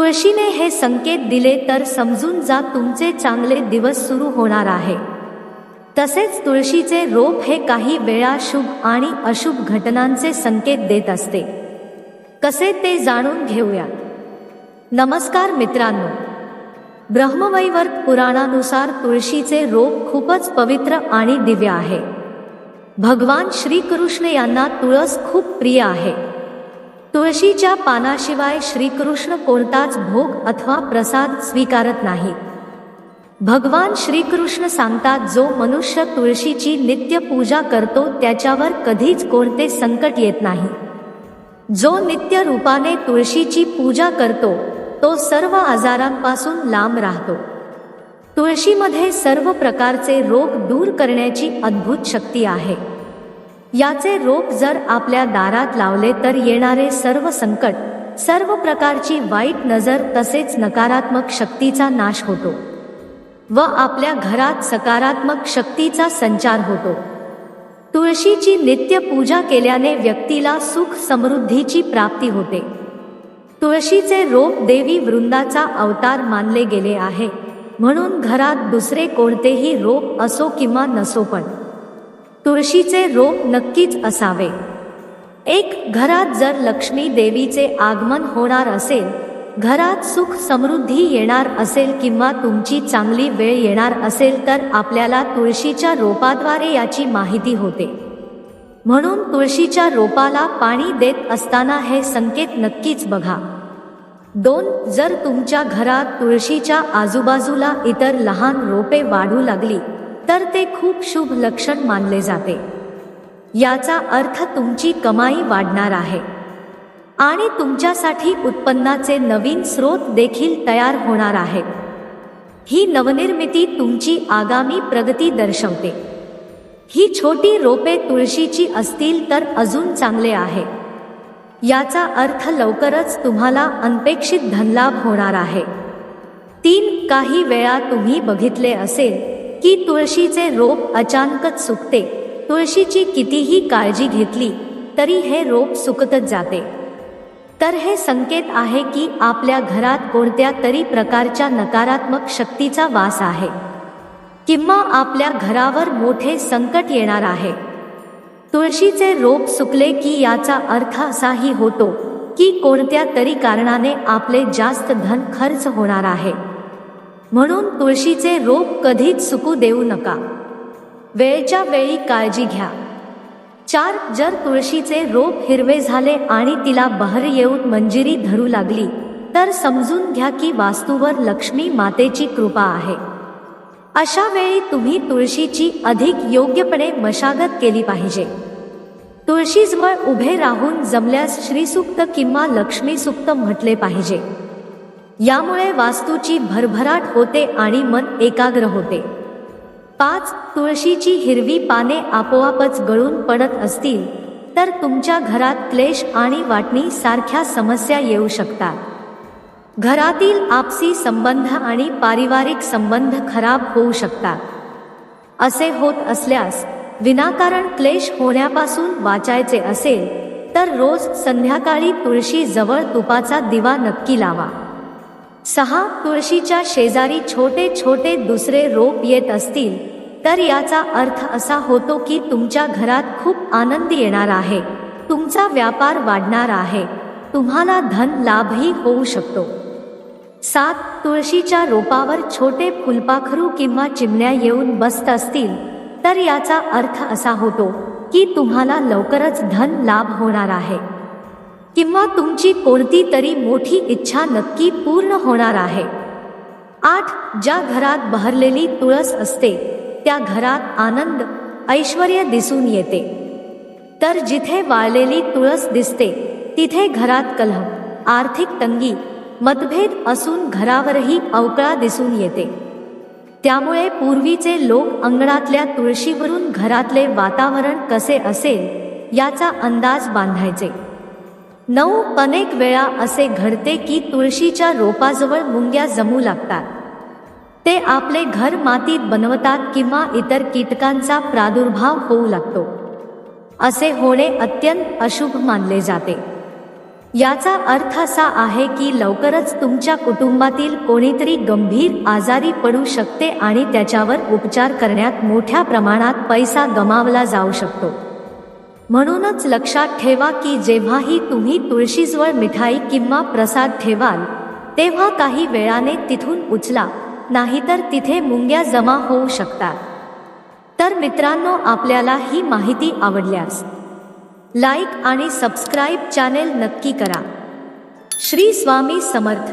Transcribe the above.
तुळशीने हे संकेत दिले तर समजून जा तुमचे चांगले दिवस सुरू होणार आहे. तसेच तुळशीचे रोप हे काही वेळा शुभ आणि अशुभ घटनांचे संकेत देत असते. कसे ते जाणून घेऊया नमस्कार मित्रांनो. ब्रह्मवैवर्त पुराणानुसार तुळशीचे रोप खूपच पवित्र आणि दिव्य आहे. भगवान श्रीकृष्ण यांना तुळस खूप प्रिय आहे. तुळशीच्या पानाशिवाय श्रीकृष्ण कोणताच भोग अथवा प्रसाद स्वीकारत नाही. भगवान श्रीकृष्ण सांगतात जो मनुष्य तुळशीची नित्य पूजा करतो त्याच्यावर कधीच कोणते संकट येत नाही. जो नित्य रूपाने तुळशीची पूजा करतो तो सर्व आजारांपासून लांब राहतो. तुळशीमध्ये सर्व प्रकारचे रोग दूर करण्याची अद्भुत शक्ती आहे. याचे रोप जर आपल्या दारात लावले तर येणारे सर्व संकट सर्व प्रकारची वाईट नजर तसेच नकारात्मक शक्तीचा नाश होतो व आपल्या घरात सकारात्मक शक्तीचा संचार होतो. तुळशीची नित्य पूजा केल्याने व्यक्तीला सुख समृद्धीची प्राप्ती होते. तुळशीचे रोप देवी वृंदाचा अवतार मानले गेले आहे म्हणून घरात दुसरे कोणतेही रोप असो किंवा नसो पण. तुळशीचे रोप नक्कीच असावे. एक घरात जर लक्ष्मी देवीचे आगमन होणार असेल घरात सुख समृद्धी येणार असेल किंवा तुमची चांगली वेळ येणार असेल तर आपल्याला तुळशीच्या रोपाद्वारे याची माहिती होते. म्हणून तुळशीच्या रोपाला पाणी देत असताना हे संकेत नक्कीच बघा. दोन जर तुमच्या घरात तुळशीच्या आजूबाजूला इतर लहान रोपे वाढू लागली तर ते खूप शुभ लक्षण मानले जाते. याचा अर्थ तुमची कमाई वाढणार आहे. आणि तुमच्यासाठी उत्पन्नाचे नवीन स्रोत देखील तयार होणार आहेत. ही नवनिर्मिती तुमची आगामी प्रगती दर्शवते. ही छोटी रोपे तुळशीची असतील तर अजून चांगले आहे. याचा अर्थ लवकरच तुम्हाला अनपेक्षित धनलाभ होणार आहे. तीन काही वेळा तुम्ही बघितले असेल की तुळशीचे रोप अचानकच सुकते. तुळशीची कितीही काळजी घेतली तरी हे रोप सुकतच जाते. तर हे संकेत आहे की आपल्या घरात कोणत्या तरी प्रकारच्या नकारात्मक शक्तीचा वास आहे. किंवा आपल्या घरावर मोठे संकट येणार आहे. तुळशीचे रोप सुकले की याचा अर्थ असाही होतो की कोणत्या तरी कारणाने आपले जास्त धन खर्च होणार आहे. म्हणून तुळशीचे रोप कधीच सुकू देऊ नका. वेळच्या वेळी काळजी घ्या. चार जर तुळशीचे रोप हिरवे झाले आणि तिला बहर येऊन मंजिरी धरू लागली तर समजून घ्या की वास्तूवर लक्ष्मी मातेची कृपा आहे. अशा वेळी तुम्ही तुळशीची अधिक योग्यपणे मशागत केली पाहिजे. तुळशीजवळ उभे राहून जमल्यास श्रीसुक्त किंवा लक्ष्मीसुक्त म्हटले पाहिजे. यामुळे वास्तूची भरभराट होते आणि मन एकाग्र होते. पाच तुळशीची हिरवी पाने आपोआपच गळून पडत असतील तर तुमच्या घरात क्लेश आणि वाटणी सारख्या समस्या येऊ शकतात. घरातील आपसी संबंध आणि पारिवारिक संबंध खराब होऊ शकतात. असे होत असल्यास विनाकारण क्लेश होण्यापासून वाचायचे असेल तर रोज संध्याकाळी तुळशी जवळ तुपाचा दिवा नक्की लावा. सहा तुळशीच्या शेजारी छोटे छोटे दुसरे रोप येत असतील तर याचा अर्थ असा होतो की तुमच्या घरात खूप आनंद येणार आहे. तुमचा व्यापार वाढणार आहे. तुम्हाला धन लाभही होऊ शकतो. सात तुळशीच्या रोपावर छोटे फुलपाखरू किंवा चिमण्या येऊन बसत असतील तर याचा अर्थ असा होतो की तुम्हाला लवकरच धन लाभ होणार आहे. किंवा तुमची कोणती तरी मोठी इच्छा नक्की पूर्ण होणार आहे. आठ ज्या घरात बहरलेली तुळस असते त्या घरात आनंद ऐश्वर दिसून येते. तर जिथे वाळलेली तुळस दिसते तिथे घरात कलह आर्थिक तंगी मतभेद असून घरावरही अवकळा दिसून येते. त्यामुळे पूर्वीचे लोक अंगणातल्या तुळशीवरून घरातले वातावरण कसे असेल याचा अंदाज बांधायचे. नऊ अनेक वेळा असे घडते की तुळशीच्या रोपाजवळ मुंग्या जमू लागतात. ते आपले घर मातीत बनवतात किंवा इतर कीटकांचा प्रादुर्भाव होऊ लागतो. असे होणे अत्यंत अशुभ मानले जाते. याचा अर्थ असा आहे की लवकरच तुमच्या कुटुंबातील कोणीतरी गंभीर आजारी पडू शकते आणि त्याच्यावर उपचार करण्यात मोठ्या प्रमाणात पैसा गमावला जाऊ शकतो. म्हणूनच लक्षात ठेवा की जेव्हाही तुम्ही तुळशीजवळ मिठाई किंवा प्रसाद ठेवाल तेव्हा काही वेळाने तिथून उचला नाहीतर तिथे मुंग्या जमा होऊ शकतात. तर मित्रांनो आपल्याला ही माहिती आवडल्यास लाईक आणि सबस्क्राईब चॅनेल नक्की करा. श्री स्वामी समर्थ.